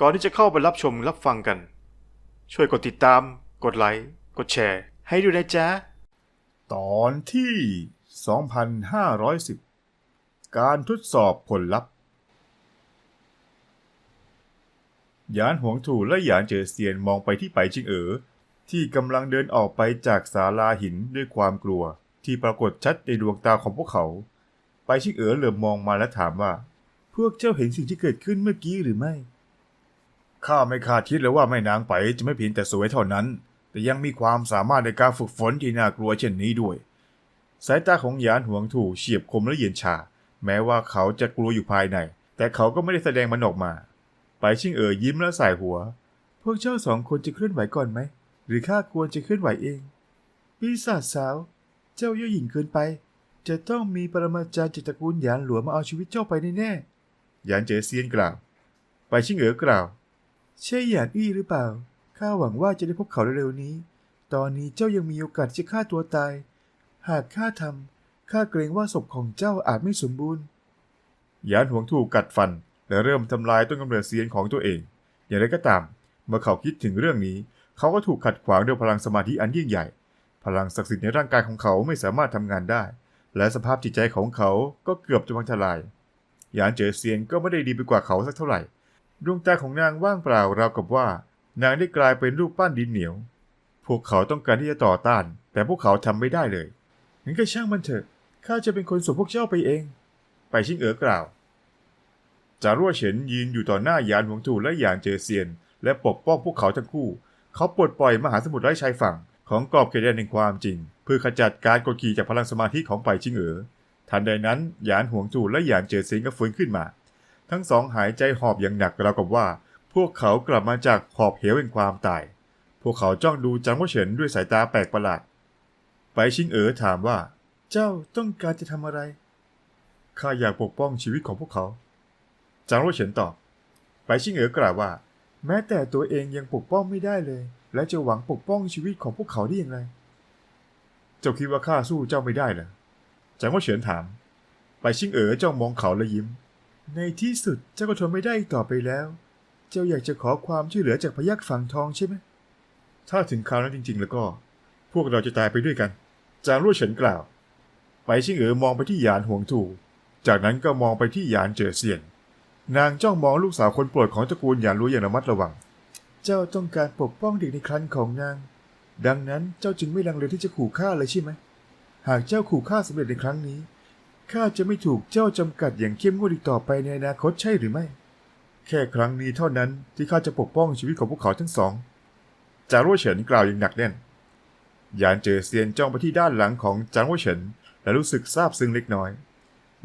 ก่อนที่จะเข้าไปรับชมรับฟังกัน ช่วยกดติดตาม กดไลค์ กดแชร์ ให้ด้วยนะจ๊ะ ตอนที่ 2510 การทดสอบผลลัพธ์หยานหวงถูและหยานเจอเซียนมองไปที่ไปชิงเอ๋อที่กำลังเดินออกไปจากศาลาหินด้วยความกลัว ที่ปรากฏชัดในดวงตาของพวกเขา ไปชิงเอ๋อเหลือบมองมาและถามว่า พวกเจ้าเห็นสิ่งที่เกิดขึ้นเมื่อกี้หรือไม่ ข้าไม่คาดคิดเลยว่าแม่นางไปจะไม่เพียงแต่สวยเท่านั้น แต่ยังมีความสามารถในการฝึกฝนที่น่ากลัวเช่นนี้ด้วย สายตาของหยานหวงถูเฉียบคมและเย็นชา แม้ว่าเขาจะกลัวอยู่ภายใน แต่เขาก็ไม่ได้แสดงมันออกมา ไปชิงเอ๋อยิ้มและสายหัว พวกเจ้าสองคนจะเคลื่อนไหวก่อนไหม หรือข้าควรจะเคลื่อนไหวเอง ปีศาจสาว เจ้าเย่อหยิ่งเกินไป จะต้องมีปรมาจารย์จตระกูลหยานหลวงมาเอาชีวิตเจ้าไปแน่ๆหยานเจอเซียนกล่าว ไปชิงเอ๋อกล่าว ใช่หยานอี้หรือเปล่า ข้าหวังว่าจะได้พบเขาเร็วๆนี้ ตอนนี้เจ้ายังมีโอกาสที่จะฆ่าตัวตาย หากข้าทำข้าเกรงว่าศพของเจ้าอาจไม่สมบูรณ์ หยานหวงถูกกัดฟัน และเริ่มทำลายต้นกำเนิดเซียนของตัวเอง อย่างไรก็ตาม เมื่อเขาคิดถึงเรื่องนี้ เขาก็ถูกขัดขวางด้วยพลังสมาธิอันยิ่งใหญ่ พลังศักดิ์สิทธิ์ในร่างกายของเขาไม่สามารถทำงานได้ และสภาพจิตใจของเขาก็เกือบจะพังทลาย หยานเจอเซียนก็ไม่ได้ดีไปกว่าเขาสักเท่าไหร่ ดวงตาของนางว่างเปล่าราวกับว่า นางได้กลายเป็นรูปปั้นดินเหนียว พวกเขาต้องการที่จะต่อต้าน แต่พวกเขาทำไม่ได้เลยงั้นก็ช่างมันเถอะข้าจะเป็นคนส่งพวกเจ้าไปเอง ไปชิงเอ๋อกล่าวจารั่วเฉินยืนอยู่ต่อหน้ายานหวงถูและยานเจอเซียน และปกป้องพวกเขาทั้งคู่ เขาปลดปล่อยมหาสมุทรไร้ชายฝั่งของกรอบเขตแดนแห่งความจริง เพื่อขจัดการกดขี่จากพลังสมาธิของไปชิงเอ๋อทันใดนั้นยานหวงถูและยานเจอเซียนก็ฟื้นขึ้นมา ทั้งสองหายใจหอบอย่างหนักราวกับว่า พวกเขากลับมาจากขอบเหวแห่งความตาย พวกเขาจ้องดูจางว่าเฉินด้วยสายตาแปลกประหลาด ไปชิงเอ๋อถามว่า เจ้าต้องการจะทำอะไร ข้าอยากปกป้องชีวิตของพวกเขา จางว่าเฉินตอบ ไปชิงเอ๋อกล่าวว่า แม้แต่ตัวเองยังปกป้องไม่ได้เลย และจะหวังปกป้องชีวิตของพวกเขาได้อย่างไร เจ้าคิดว่าข้าสู้เจ้าไม่ได้เหรอจางว่าเฉินถาม ไปชิงเอ๋อจ้องมองเขาและยิ้ม ในที่สุดเจ้าก็ทนไม่ได้อีกต่อไปแล้ว เจ้าอยากจะขอความช่วยเหลือจากพยักฝั่งทองใช่ไหมถ้าถึงคราวนั้นจริง ๆ แล้วก็ พวกเราจะตายไปด้วยกัน จางรั่วเฉินกล่าว ไปชิงเอ๋อมองไปที่หยานห่วงถูจากนั้นก็มองไปที่หยานเจอเซียน นางจ้องมองลูกสาวคนโปรดของตระกูลหยานรู้อย่างระมัดระวัง เจ้าต้องการปกป้องเด็กในครรภ์ของนาง ดังนั้นเจ้าจึงไม่ลังเลที่จะขู่ฆ่าเลยใช่ไหม หากเจ้าขู่ฆ่าสำเร็จในครั้งนี้ ข้าจะไม่ถูกเจ้าจำกัดอย่างเข้มงวดอีกต่อไปในอนาคตใช่หรือไม่ แค่ครั้งนี้เท่านั้นที่ข้าจะปกป้องชีวิตของพวกเขาทั้งสอง จางรั่วเฉินกล่าวอย่างหนักแน่นหยานเจอเซียนจ้องไปที่ด้านหลังของจางรั่วเฉินและรู้สึกซาบซึ้งเล็กน้อย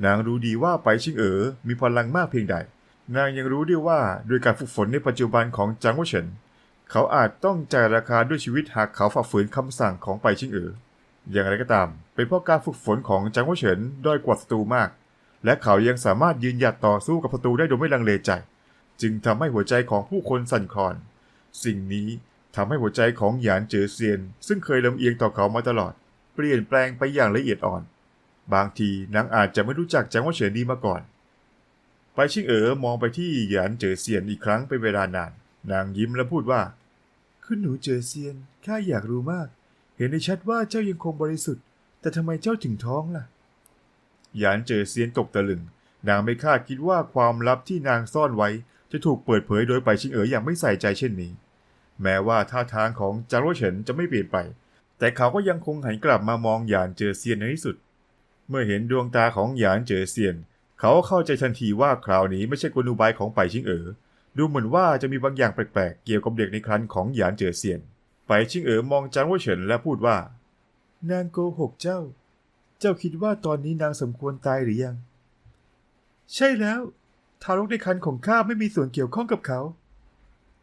นางรู้ดีว่าไปชิงเอ๋อมีพลังมากเพียงใด นางยังรู้ด้วยว่าด้วยการฝึกฝนในปัจจุบันของจางรั่วเฉิน เขาอาจต้องจ่ายราคาด้วยชีวิตหากเขาฝ่าฝืนคำสั่งของไปชิงเอ๋ออย่างไรก็ตาม เป็นเพราะการฝึกฝนของจางหัวเฉินด้อยกว่าศัตรูมาก และเขายังสามารถยืนหยัดต่อสู้กับศัตรูได้โดยไม่ลังเลใจ จึงทำให้หัวใจของผู้คนสั่นคลอน สิ่งนี้ทำให้หัวใจของหยานเจ๋อเซียน ซึ่งเคยลำเอียงต่อเขามาตลอด เปลี่ยนแปลงไปอย่างละเอียดอ่อน บางทีนางอาจจะไม่รู้จักจางหัวเฉินดีมาก่อน ไปชิงเอ๋อมองไปที่หยานเจ๋อเซียนอีกครั้งเป็นเวลานาน นางยิ้มและพูดว่าคุณหนูเจ๋อเซียนข้าอยากรู้มากเห็นได้ชัดว่าเจ้ายังคงบริสุทธิ์ แต่ทำไมเจ้าถึงท้องล่ะ หยานเจอเซียนตกตะลึง นางไม่คาดคิดว่าความลับที่นางซ่อนไว้ จะถูกเปิดเผยโดยไปชิงเอ๋ออย่างไม่ใส่ใจเช่นนี้ แม้ว่าท่าทางของจางโรเฉินจะไม่เปลี่ยนไป แต่เขาก็ยังคงหันกลับมามองหยานเจอเซียนในที่สุด เมื่อเห็นดวงตาของหยานเจอเซียน เขาก็เข้าใจทันทีว่าคราวนี้ไม่ใช่กลอุบายของไปชิงเอ๋อดูเหมือนว่าจะมีบางอย่างแปลกๆ เกี่ยวกับเด็กในครรภ์ของหยานเจอเซียน ไปชิงเอ๋อมองจางโรเฉินและพูดว่า นางโกหกเจ้า เจ้าคิดว่าตอนนี้นางสมควรตายหรือยัง ใช่แล้ว ทารกในครรภ์ของข้าไม่มีส่วนเกี่ยวข้องกับเขา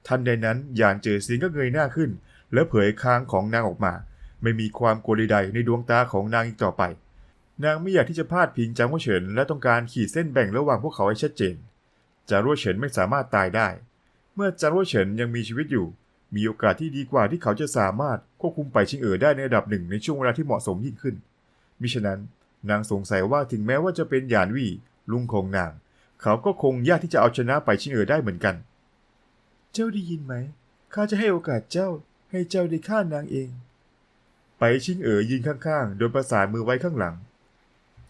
ทันใดนั้นยานเจอเซียนก็เงยหน้าขึ้น และเผยคางของนางออกมา ไม่มีความกลัวใดๆในดวงตาของนางอีกต่อไป นางไม่อยากที่จะพลาดพิงจางว่าเฉิน และต้องการขีดเส้นแบ่งระหว่างพวกเขาให้ชัดเจนจารั่วเฉินไม่สามารถตายได้ เมื่อจารั่วเฉินยังมีชีวิตอยู่ มีโอกาสที่ดีกว่าที่เขาจะสามารถควบคุมไปชิงเอ๋อได้ในระดับหนึ่งในช่วงเวลาที่เหมาะสมยิ่งขึ้น มิฉะนั้น นางสงสัยว่าถึงแม้ว่าจะเป็นหยานวี่ลุงของนาง เขาก็คงยากที่จะเอาชนะไปชิงเอ๋อได้เหมือนกัน เจ้าได้ยินไหมข้าจะให้โอกาสเจ้า ให้เจ้าได้ฆ่านางเอง ไปชิงเอ๋อยืนข้างๆ โดยประสานมือไว้ข้างหลัง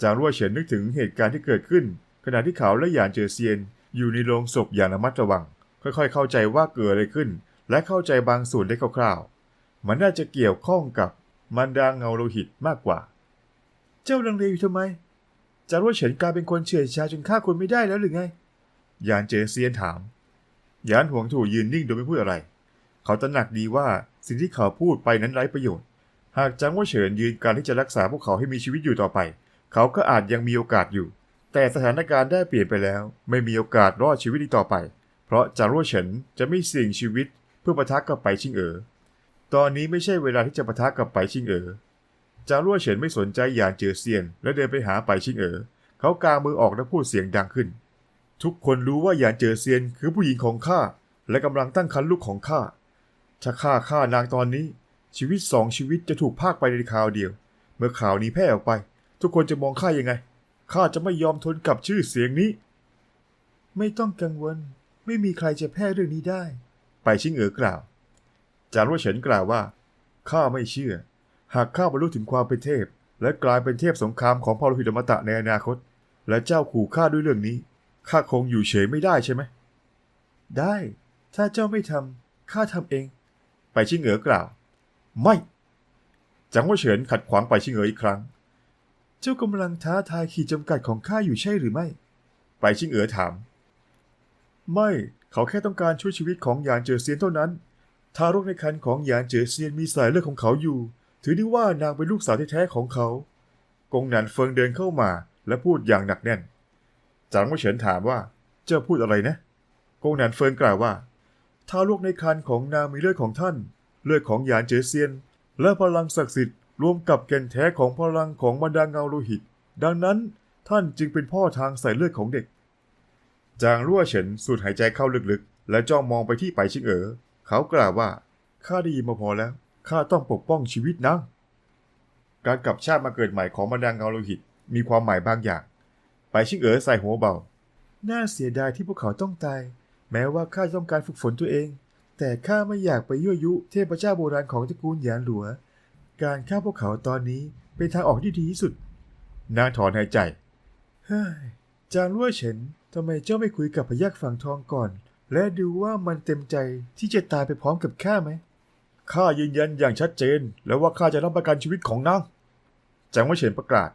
จางรั่วเฉินนึกถึงเหตุการณ์ที่เกิดขึ้น ขณะที่เขาและหยานเจอเซียนอยู่ในโรงศพอย่างระมัดระวัง ค่อยๆ เข้าใจว่าเกิดอะไรขึ้น และเข้าใจบางส่วนได้คร่าวๆ มันน่าจะเกี่ยวข้องกับมันดาเงาโลหิตมากกว่า เจ้าลังเลอยู่ทำไมจารั่วเฉินกลายเป็นคนเฉื่อยชาจนฆ่าคนไม่ได้แล้วหรือไง ยานเจอเซียนถาม ยานหวงถูยืนนิ่งโดยไม่พูดอะไร เขาตระหนักดีว่าสิ่งที่เขาพูดไปนั้นไร้ประโยชน์ หากจางว่าเฉินยืนการที่จะรักษาพวกเขาให้มีชีวิตอยู่ต่อไป เขาก็อาจยังมีโอกาสอยู่ แต่สถานการณ์ได้เปลี่ยนไปแล้ว ไม่มีโอกาสรอดชีวิตอีกต่อไป เพราะจางรั่วเฉินจะไม่เสี่ยงชีวิต พื่อปะทะกับไปชิงเอ๋อ ตอนนี้ไม่ใช่เวลาที่จะปะทะกับไปชิงเอ๋อ จางรั่วเฉินไม่สนใจหยานเจอเซียน และเดินไปหาไปชิงเอ๋อ เขากางมือออกและพูดเสียงดังขึ้น ทุกคนรู้ว่าหยานเจอเซียนคือผู้หญิงของข้าและกำลังตั้งครรภ์ลูกของข้า ถ้าข้าฆ่านางตอนนี้ ชีวิตสองชีวิตจะถูกพากไปในคราวเดียว เมื่อข่าวนี้แพร่ออกไป ทุกคนจะมองข้ายังไง ข้าจะไม่ยอมทนกับชื่อเสียงนี้ ไม่ต้องกังวล ไม่มีใครจะแพร่เรื่องนี้ได้ ไปชิงเอ๋อกล่าวจารวเฉินกล่าวว่าข้าไม่เชื่อ หากข้าบรรลุถึงความเป็นเทพ และกลายเป็นเทพสงครามของพอลหิตมตะในอนาคต และเจ้าขู่ข้าด้วยเรื่องนี้ข้าคงอยู่เฉยไม่ได้ใช่ไหมได้ ถ้าเจ้าไม่ทำข้าทำเอง ไปชิงเอ๋อกล่าว ไม่จังหวะเฉินขัดขวางไปชิงเอ๋ออีกครั้ง เจ้ากำลังท้าทายขีดจำกัดของข้าอยู่ใช่หรือไม่ ไปชิงเอ๋อถาม ไม่ เขาแค่ต้องการช่วยชีวิตของหยานเจอเซียนเท่านั้น ทารกในครรภ์ของหยานเจอเซียนมีสายเลือดของเขาอยู่ ถือได้ว่านางเป็นลูกสาวแท้ๆของเขา กงหนันเฟิงเดินเข้ามาและพูดอย่างหนักแน่น จางหวเฉินถามว่า เจ้าพูดอะไรนะ กงหนันเฟิงกล่าวว่า ทารกในครรภ์ของนางมีเลือดของท่าน เลือดของหยานเจอเซียน และพลังศักดิ์สิทธิ์รวมกับแก่นแท้ของพลังของบรรดาเงาโลหิต ดังนั้นท่านจึงเป็นพ่อทางสายเลือดของเด็ก จางรั่วเฉินสูดหายใจเข้าลึกๆ และจ้องมองไปที่ไปชิงเอ๋อเขากล่าวว่าข้าได้ยินมาพอแล้วข้าต้องปกป้องชีวิตนางการกลับชาติมาเกิดใหม่ของบรรดาเงาโลหิต มีความหมายบางอย่าง ไปชิงเอ๋อใส่หัวเบา น่าเสียดายที่พวกเขาต้องตาย แม้ว่าข้าต้องการฝึกฝนตัวเอง แต่ข้าไม่อยากไปยั่วยุ เทพเจ้าโบราณของตระกูลหยานหลัว การฆ่าพวกเขาตอนนี้เป็นทางออกที่ดีที่สุด นางถอนหายใจ เฮ้ย จางรั่วเฉิน ทำไมเจ้าไม่คุยกับพยักฝั่งทองก่อน และดูว่ามันเต็มใจที่จะตายไปพร้อมกับข้าไหมข้ายืนยันอย่างชัดเจน แล้วว่าข้าจะรับประกันชีวิตของนางจางว่าเฉินประกาศ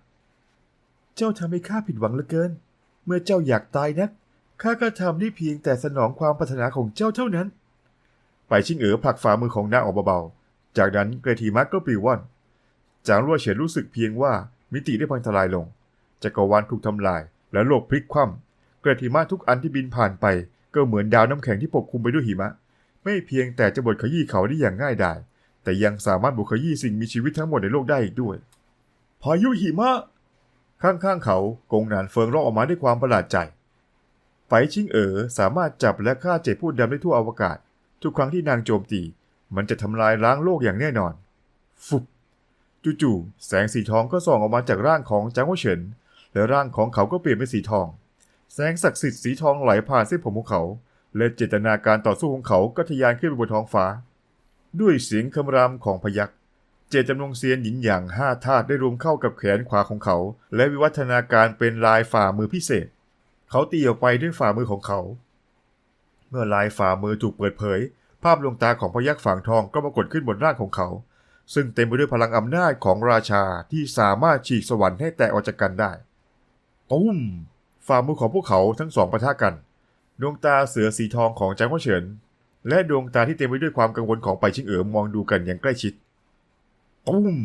เจ้าทำให้ข้าผิดหวังเหลือเกิน เมื่อเจ้าอยากตายนักข้าก็ทำได้เพียงแต่สนองความปรารถนาของเจ้าเท่านั้น ไปชิงเอ๋อผลักฝ่ามือของนางออกเบาๆ จากนั้นเกรทีมักก็ปลิวว่อน จางรั่วเฉินรู้สึกเพียงว่ามิติได้พังทลายลง จักรวาลถูกทำลาย และโลกพลิกคว่ำ กรดหิมะทุกอันที่บินผ่านไป ก็เหมือนดาวน้ำแข็งที่ปกคลุมไปด้วยหิมะ ไม่เพียงแต่จะบดขยี้เขาได้อย่างง่ายดาย แต่ยังสามารถบุขยี้สิ่งมีชีวิตทั้งหมดในโลกได้อีกด้วย พายุหิมะ ข้างๆเขากงหนานเฟิงร้องออกมาด้วยความประหลาดใจไปชิงเอ๋อสามารถจับและฆ่าเจ็ดผู้ดำได้ทั่วอวกาศ ทุกครั้งที่นางโจมตี มันจะทำลายล้างโลกอย่างแน่นอน ฟุบจู่ๆแสงสีทองก็ส่องออกมาจากร่างของจางวเฉินและร่างของเขาก็เปลี่ยนเป็นสีทอง แสงศักดิ์สิทธิ์สีทองไหลผ่านเส้นผมของเขา และเจตนาการต่อสู้ของเขาก็ทะยานขึ้นไปบนท้องฟ้า ด้วยเสียงคำรามของพยักเจตจำนงเซียนหยินหยางห้าธาตุได้รวมเข้ากับแขนขวาของเขา และวิวัฒนาการเป็นลายฝ่ามือพิเศษ เขาตีออกไปด้วยฝ่ามือของเขา เมื่อลายฝ่ามือถูกเปิดเผย ภาพดวงตาของพยักฝังทองก็ปรากฏขึ้นบนร่างของเขา ซึ่งเต็มไปด้วยพลังอำนาจของราชาที่สามารถฉีกสวรรค์ให้แตกออกจากกันได้ตุ้ม ฝ่ามือของพวกเขาทั้งสองปะทะกัน ดวงตาเสือสีทองของจางหวะเฉิน และดวงตาที่เต็มไปด้วยความกังวลของไปชิงเอ๋อมองดูกันอย่างใกล้ชิดตุ้ม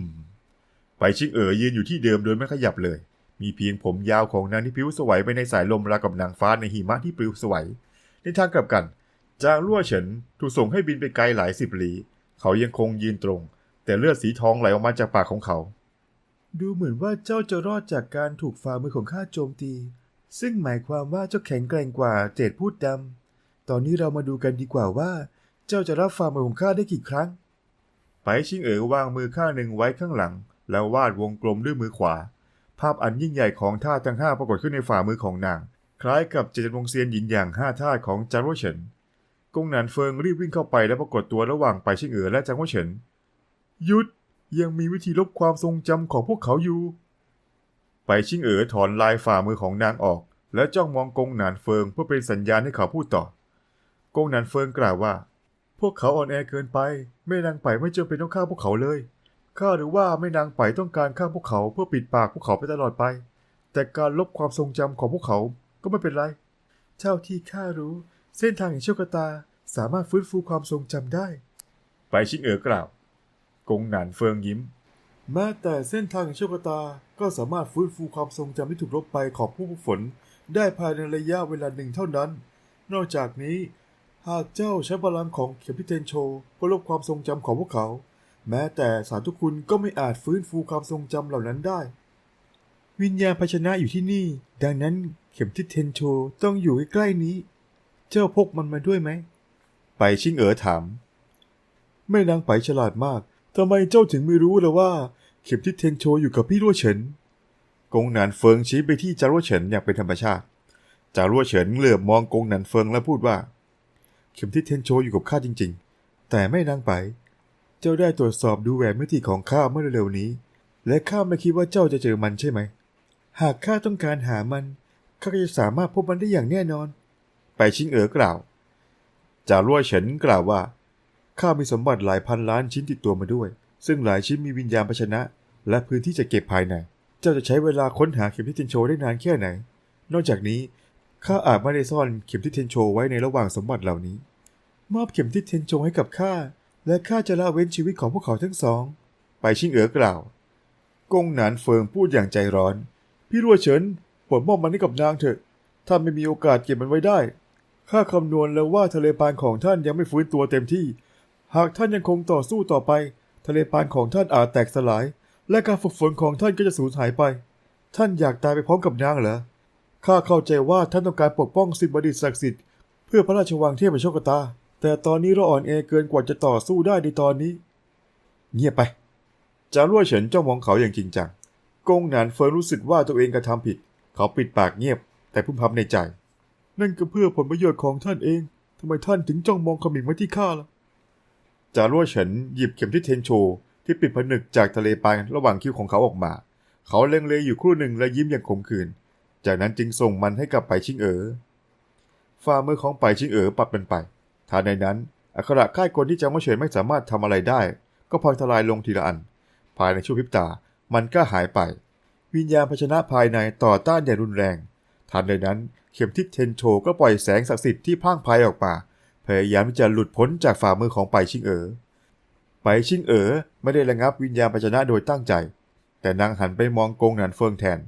ไปชิงเอ๋อยืนอยู่ที่เดิมโดยไม่ขยับเลย มีเพียงผมยาวของนางที่พิ้วสวัยไปในสายลมราวกับนางฟ้าในหิมะที่ปลิวสวัยในทางกลับกัน จางลั่วเฉินถูกส่งให้บินไปไกลหลายสิบลี้เขายังคงยืนตรง แต่เลือดสีทองไหลออกมาจากปากของเขา ดูเหมือนว่าเจ้าจะรอดจากการถูกฝ่ามือของข้าโจมตี ซึ่งหมายความว่าเจ้าแข็งแกร่งกว่าเจดพูดดำ ตอนนี้เรามาดูกันดีกว่าว่า เจ้าจะรับฝ่ามือของข้าได้กี่ครั้ง ไปชิงเอ๋อวางมือข้างหนึ่งไว้ข้างหลัง แล้ววาดวงกลมด้วยมือขวา ภาพอันยิ่งใหญ่ของท่าทั้งห้าปรากฏขึ้นในฝ่ามือของนาง คล้ายกับเจตจำนงเซียนหยินอย่างห้าท่าของจารวเฉินกงหนานเฟิงรีบวิ่งเข้าไปและปรากฏตัวระหว่างไปชิงเอ๋อและจางวเฉินหยุดยังมีวิธีลบความทรงจำของพวกเขาอยู่ ไปชิงเอ๋อถอนลายฝ่ามือของนางออก และจ้องมองกงหนานเฟิงเพื่อเป็นสัญญาณให้เขาพูดต่อกงหนานเฟิงกล่าวว่า พวกเขาอ่อนแอเกินไปแม่นางไปไม่จำเป็นต้องฆ่าพวกเขาเลยข้าหรือว่าแม่นางไปต้องการฆ่าพวกเขาเพื่อปิดปากพวกเขาไปตลอดไป แต่การลบความทรงจำของพวกเขาก็ไม่เป็นไร เท่าที่ข้ารู้ เส้นทางแห่งโชคชะตาสามารถฟื้นฟูความทรงจำได้ ไปชิงเอ๋อกล่าว กงหนานเฟิงยิ้ม แม้แต่เส้นทางแห่งโชคตาก็สามารถฟื้นฟูความทรงจำที่ถูกลบไปของผู้ฝึกฝน ได้ภายในระยะเวลาหนึ่งเท่านั้น นอกจากนี้ หากเจ้าใช้พลังของเข็มพิเทนโชเพื่อลบความทรงจำของพวกเขา แม้แต่สารทุกคุณก็ไม่อาจฟื้นฟูความทรงจำเหล่านั้นได้ วิญญาณภาชนะอยู่ที่นี่ ดังนั้นเข็มทิศเทนโชต้องอยู่ใกล้ๆนี้ เจ้าพกมันมาด้วยไหม ไปชิงเอ๋อถามแม่นางไปฉลาดมากทำไมเจ้าถึงไม่รู้เล่ะว่า เข็มทิศเทนโชอยู่กับพี่รั่วเฉินกงหนานเฟิงชี้ไปที่จารั่วเฉินอย่างเป็นธรรมชาติจารั่วเฉินเหลือบมองกงหนานเฟิงและพูดว่า เข็มทิศเทนโชอยู่กับข้าจริง ๆ แต่ไม่นางไป เจ้าได้ตรวจสอบดูแหวนมิติของข้าเมื่อเร็วๆนี้ และข้าไม่คิดว่าเจ้าจะเจอมันใช่ไหม หากข้าต้องการหามันข้าก็จะสามารถพบมันได้อย่างแน่นอน ไปชิงเอ๋อกล่าวจารั่วเฉินกล่าวว่าข้ามีสมบัติหลายพันล้านชิ้นติดตัวมาด้วย ซึ่งหลายชิ้นมีวิญญาณภาชนะ และพื้นที่จะเก็บภายใน เจ้าจะใช้เวลาค้นหาเข็มทิศเทนโชได้นานแค่ไหน นอกจากนี้ข้าอาจไม่ได้ซ่อนเข็มทิศเทนโชไว้ในระหว่างสมบัติเหล่านี้ มอบเข็มทิศเทนโชให้กับข้าและข้าจะละเว้นชีวิตของพวกเขาทั้งสอง ไปชิงเอ๋อกล่าวกงหนานเฟิงพูดอย่างใจร้อน พี่รัวเฉินโปรดมอบมันให้กับนางเถอะ ถ้าไม่มีโอกาสเก็บมันไว้ได้ ข้าคำนวณแล้วว่าทะเลปานของท่านยังไม่ฟื้นตัวเต็มที่ หากท่านยังคงต่อสู้ต่อไป ทะเลปานของท่านอาจแตกสลาย และการฝึกฝนของท่านก็จะสูญหายไป ท่านอยากตายไปพร้อมกับนางเหรอ ข้าเข้าใจว่าท่านต้องการปกป้องสิ่งประดิษฐ์ศักดิ์สิทธิ์เพื่อพระราชวังเทพโชคตา แต่ตอนนี้เราอ่อนแอเกินกว่าจะต่อสู้ได้ในตอนนี้ เงียบไป จารั่วเฉินจ้องมองเขาอย่างจริงจัง กงหนานเฟิงรู้สึกว่าตัวเองกระทำผิด เขาปิดปากเงียบ แต่พึมพำในใจ นั่นก็เพื่อผลประโยชน์ของท่านเองทำไมท่านถึงจ้องมองขมิงไว้ที่ข้าล่ะจารั่วเฉินหยิบเข็มทิศเทนโช ที่ปิดผนึกจากทะเลปานระหว่างคิ้วของเขาออกมา เขาเล็งเลอยู่ครู่หนึ่งและยิ้มอย่างขมขื่น จากนั้นจึงส่งมันให้กับไปชิงเอ๋อฝ่ามือของไปชิงเอ๋อปรับเป็นไปทันในนั้นอัคระค่ายกลที่จางว่าเฉินไม่สามารถทำอะไรได้ ก็พลอยทลายลงทีละอัน ภายในชั่วพริบตา มันก็หายไป วิญญาณภาชนะภายในต่อต้านอย่างรุนแรงทันใดนั้นเข็มทิศเทนโชก็ปล่อยแสงศักดิ์สิทธิ์ที่พ่างพายออกมาพยายามที่จะหลุดพ้นจากฝ่ามือของไปชิงเอ๋อ ไปชิงเอ๋อไม่ได้ระงับวิญญาณภาชนะโดยตั้งใจ แต่นางหันไปมองกงหนานเฟิงแทน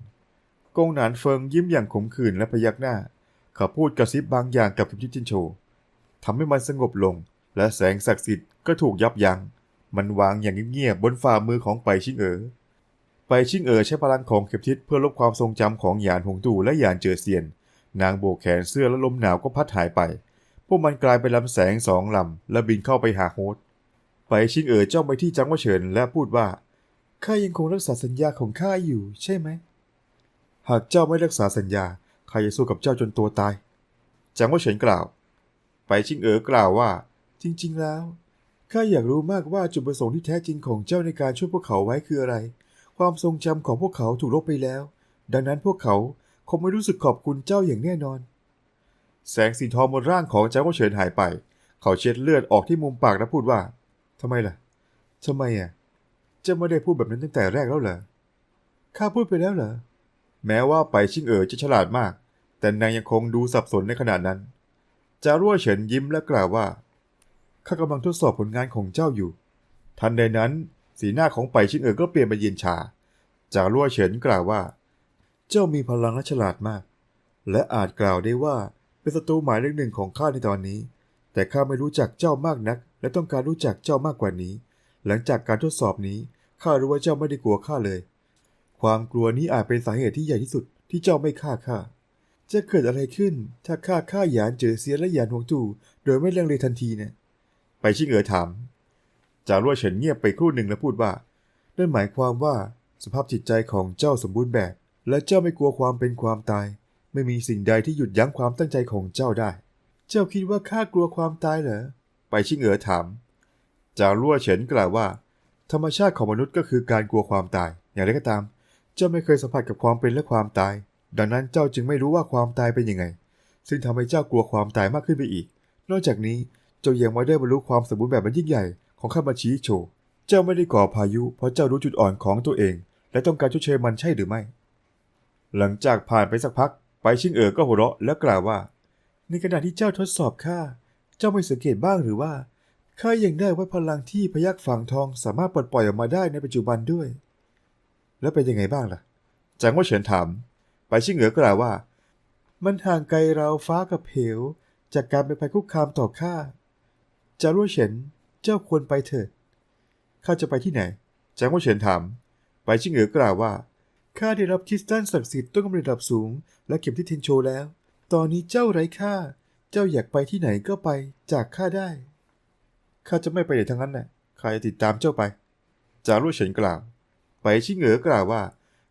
กงหนานเฟิงยิ้มอย่างขมขื่นและพยักหน้า เขาพูดกระซิบบางอย่างกับเข็มทิศเทนโชทำให้มันสงบลง และแสงศักดิ์สิทธิ์ก็ถูกยับยัง้ง มันวางอย่างเงียบๆบนฝ่ามือของไปชิงเอ๋อไปชิงเอ๋อใช้พลังของเข็มทิศเพื่อลบความทรงจำของหยานหงตู่และหยานเจอเซียน นางโบกแขนเสื้อและลมหนาวก็พัดหายไป พวกมันกลายเป็นลำแสงสองลำและบินเข้าไปหาโฮส ไปชิงเอ๋อจ้องไปที่จังหวะเฉินและพูดว่าข้ายังคงรักษาสัญญาของข้าอยู่ใช่ไหม หากเจ้าไม่รักษาสัญญาข้าจะสู้กับเจ้าจนตัวตายจังหวะเฉินกล่าว ไปชิงเอ๋อกล่าวว่า จริง ๆ แล้วข้าอยากรู้มากว่าจุดประสงค์ที่แท้จริงของเจ้าในการช่วยพวกเขาไว้คืออะไร ความทรงจำของพวกเขาถูกลบไปแล้ว ดังนั้นพวกเขาคงไม่รู้สึกขอบคุณเจ้าอย่างแน่นอน แสงสีทองบนร่างของเจ้าก็เฉินหายไป เขาเช็ดเลือดออกที่มุมปากและพูดว่า ทำไมล่ะทำไมอะจ้าไม่ได้พูดแบบนั้นตั้งแต่แรกแล้วเหรอข้าพูดไปแล้วเหรอ แม้ว่าไปชิงเอ๋อจะฉลาดมาก แต่นางยังคงดูสับสนในขณะนั้น จารั่วเฉินยิ้มและกล่าวว่า ข้ากำลังทดสอบผลงานของเจ้าอยู่ ทันใดนั้น สีหน้าของไปชิงเอ๋อก็เปลี่ยนเป็นเย็นชา จารั่วเฉินกล่าวว่า เจ้ามีพลังและฉลาดมาก และอาจกล่าวได้ว่าเป็นศัตรูหมายเลขหนึ่งของข้าในตอนนี้ แต่ข้าไม่รู้จักเจ้ามากนัก และต้องการรู้จักเจ้ามากกว่านี้ หลังจากการทดสอบนี้ข้ารู้ว่าเจ้าไม่ได้กลัวข้าเลย ความกลัวนี้อาจเป็นสาเหตุที่ใหญ่ที่สุดที่เจ้าไม่ฆ่าข้าจะเกิดอะไรขึ้น ถ้าข้าฆ่าหยานเจอเสียและหยานหวงจู่โดยไม่ลังเลทันทีเนี่ยไปชิงเอ๋อถามจารั่วเฉินเงียบไปครู่หนึ่งแล้วพูดว่านั่นหมายความว่าสภาพจิตใจของเจ้าสมบูรณ์แบบ และเจ้าไม่กลัวความเป็นความตาย ไม่มีสิ่งใดที่หยุดยั้งความตั้งใจของเจ้าได้ เจ้าคิดว่าข้ากลัวความตายเหรอ ไปชิงเอ๋อถาม จางรั่วเฉินกล่าวว่า ธรรมชาติของมนุษย์ก็คือการกลัวความตาย อย่างไรก็ตาม เจ้าไม่เคยสัมผัสกับความเป็นและความตาย ดังนั้นเจ้าจึงไม่รู้ว่าความตายเป็นยังไง ซึ่งทำให้เจ้ากลัวความตายมากขึ้นไปอีก นอกจากนี้เจ้ายังไม่ได้บรรลุความสมบูรณ์แบบมันยิ่งใหญ่ของข้ามาชีโช เจ้าไม่ได้ก่อพายุเพราะเจ้ารู้จุดอ่อนของตัวเอง และต้องการชดเชยมันใช่หรือไม่ หลังจากผ่านไปสักพัก ไปชิงเอ๋อก็หัวเราะและกล่าวว่า ในขณะที่เจ้าทดสอบข้า เจ้าไม่สังเกตบ้างหรือว่าข้ายังได้ไว้พลังที่พยักฝังทองสามารถปลดปล่อยออกมาได้ในปัจจุบันด้วย แล้วเป็นยังไงบ้างล่ะจางว่าเฉินถาม ไปชิงเอ๋อกล่าวว่า มันห่างไกลเราฟ้ากับเหว จากการเป็นภัยคุกคามต่อข้าจารั่วเฉินเจ้าควรไปเถิดข้าจะไปที่ไหนจางว่าเฉินถาม ไปชิงเอ๋อกล่าวว่าข้าได้รับคริสตัลศักดิ์สิทธิ์ต้นกำเนิดระดับสูง และเข็มที่เทนโชแล้ว ตอนนี้เจ้าไร้ค่า เจ้าอยากไปที่ไหนก็ไปจากข้าได้ ข้าจะไม่ไปไหนทั้งนั้นน่ะข้าจะติดตามเจ้าไป จารุเฉินกล่าว ไปชิงเหงอกล่าวว่า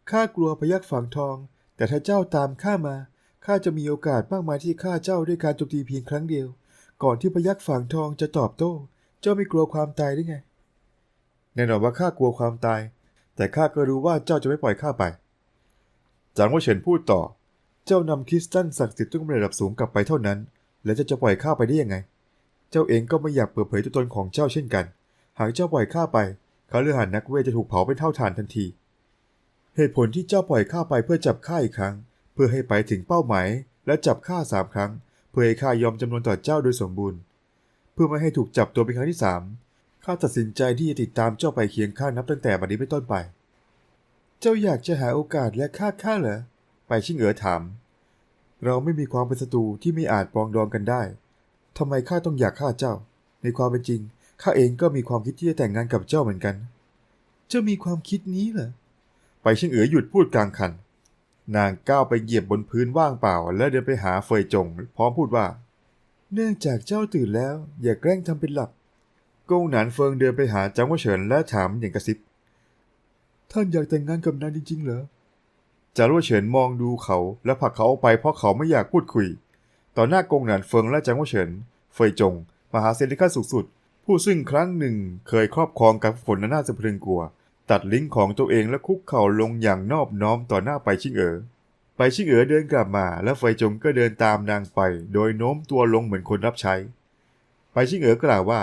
ข้ากลัวพยักฝังทอง แต่ถ้าเจ้าตามข้ามา ข้าจะมีโอกาสมากมายที่ฆ่าเจ้าด้วยการโจมตีเพียงครั้งเดียว ก่อนที่พยักฝังทองจะตอบโต้ เจ้าไม่กลัวความตายได้ไง แน่นอนว่าข้ากลัวความตาย แต่ข้าก็รู้ว่าเจ้าจะไม่ปล่อยข้าไป จางว่าเฉินพูดต่อ เจ้านำคริสตัลศักดิ์สิทธิ์ต้นกำเนิดระดับสูงกลับไปเท่านั้น แล้วจะจะปล่อยข้าไปได้ยังไง เจ้าเองก็ไม่อยากเปิดเผยตัวตนของเจ้าเช่นกัน หากเจ้าปล่อยข้าไปเขาเลือหันนักเวทจะถูกเผาเป็นเท่าฐานทันที เหตุผลที่เจ้าปล่อยข้าไปเพื่อจับข้าอีกครั้ง เพื่อให้ไปถึงเป้าหมาย และจับข้าสามครั้ง เพื่อให้ข้ายอมจำนวนต่อเจ้าโดยสมบูรณ์ เพื่อไม่ให้ถูกจับตัวเป็นครั้งที่สามข้าตัดสินใจที่จะติดตามเจ้าไปเคียงข้างนับตั้งแต่บัดนี้เป็นต้นไป เจ้าอยากจะหาโอกาสและฆ่าข้าเหรอ ไปชิงเอ๋อถาม เราไม่มีความเป็นศัตรูที่ไม่อาจปรองดองกันได้ ทำไมข้าต้องอยากฆ่าเจ้า ในความเป็นจริง ข้าเองก็มีความคิดที่จะแต่งงานกับเจ้าเหมือนกัน เจ้ามีความคิดนี้เหรอ ไปเชิงเอ๋อหยุดพูดกลางคัน นางก้าวไปเหยียบบนพื้นว่างเปล่า และเดินไปหาเฟยจง พร้อมพูดว่า เนื่องจากเจ้าตื่นแล้ว อย่าแกล้งทำเป็นหลับกงหนานเฟิงเดินไปหาจางว่าเฉินและถามอย่างกระซิบ ท่านอยากแต่งงานกับนางจริงๆเหรอ จารุเฉินมองดูเขาและผลักเขาออกไปเพราะเขาไม่อยากพูดคุย ต่อหน้ากงหนานเฟิงและจางว่าเฉิน เฟยจง มหาเซนที่ขั้นสูงสุด ผู้ซึ่งครั้งหนึ่งเคยครอบครองกับฝนน่าสะพรึงกลัว ตัดลิ้นของตัวเองและคุกเข่าลงอย่างนอบน้อมต่อหน้าไปชิงเอ๋อไปชิงเอ๋อเดินกลับมา และเฟยจงก็เดินตามนางไป โดยโน้มตัวลงเหมือนคนรับใช้ ไปชิงเอ๋อกล่าวว่า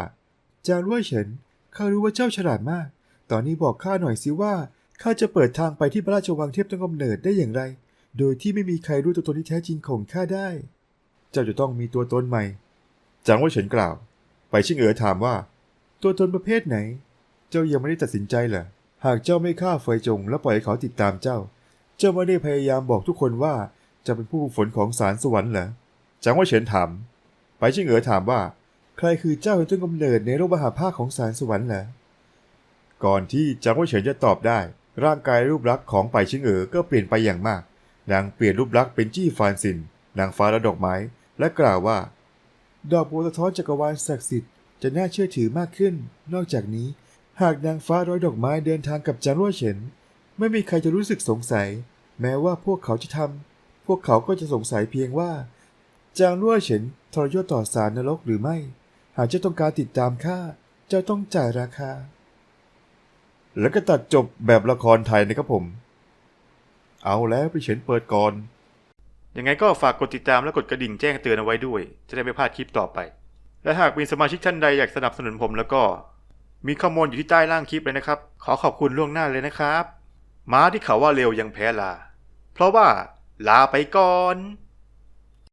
จางว่าเฉินข้ารู้ว่าเจ้าฉลาดมาก ตอนนี้บอกข้าหน่อยสิว่า ข้าจะเปิดทางไปที่พระราชวังเทียบต้นกำเนิดได้อย่างไร โดยที่ไม่มีใครรู้ตัวตนที่แท้จริงของข้าได้ เจ้าจะต้องมีตัวตนใหม่ จางว่าเฉินกล่าว ไปชิงเอ๋อถามว่า ตัวตนประเภทไหน เจ้ายังไม่ได้ตัดสินใจเหรอ หากเจ้าไม่ฆ่าเฟยจง และปล่อยให้เขาติดตามเจ้า เจ้าไม่ได้พยายามบอกทุกคนว่าจะเป็นผู้ฝึกฝนของสารสวรรค์เหรอ จางว่าเฉินถาม ไปชิงเอ๋อถามว่า ใครคือเจ้าแห่งต้นกำเนิดในโลกมหาภาคของสารสวรรค์เหรอ ก่อนที่จางว่าเฉินจะตอบได้ ร่างกายรูปลักษณ์ของไปชิงเอ๋อก็เปลี่ยนไปอย่างมาก นางเปลี่ยนรูปลักษณ์เป็นจี้ฟานซิน นางฟ้าและดอกไม้ และกล่าวว่า ดอกบัวสะท้อนจักรวาลศักดิ์สิทธิ์จะน่าเชื่อถือมากขึ้น นอกจากนี้ หากนางฟ้าร้อยดอกไม้เดินทางกับจางรั่วเฉิน ไม่มีใครจะรู้สึกสงสัย แม้ว่าพวกเขาจะทำพวกเขาก็จะสงสัยเพียงว่า จางรั่วเฉินทรยศต่อสารนรกหรือไม่ หากเจ้าต้องการติดตามข้า เจ้าต้องจ่ายราคา แล้วก็ตัดจบแบบละครไทยนะครับผม เอาแล้วไปเฉินเปิดก่อน ยังไงก็ฝากกดติดตามและกดกระดิ่งแจ้งเตือนเอาไว้ด้วย จะได้ไม่พลาดคลิปต่อไป และหากมีสมาชิกท่านใดอยากสนับสนุนผมแล้วก็ มีข้อมูลอยู่ที่ใต้ล่างคลิปเลยนะครับ ขอขอบคุณล่วงหน้าเลยนะครับ ม้าที่เขาว่าเร็วยังแพ้ลา เพราะว่าลาไปก่อน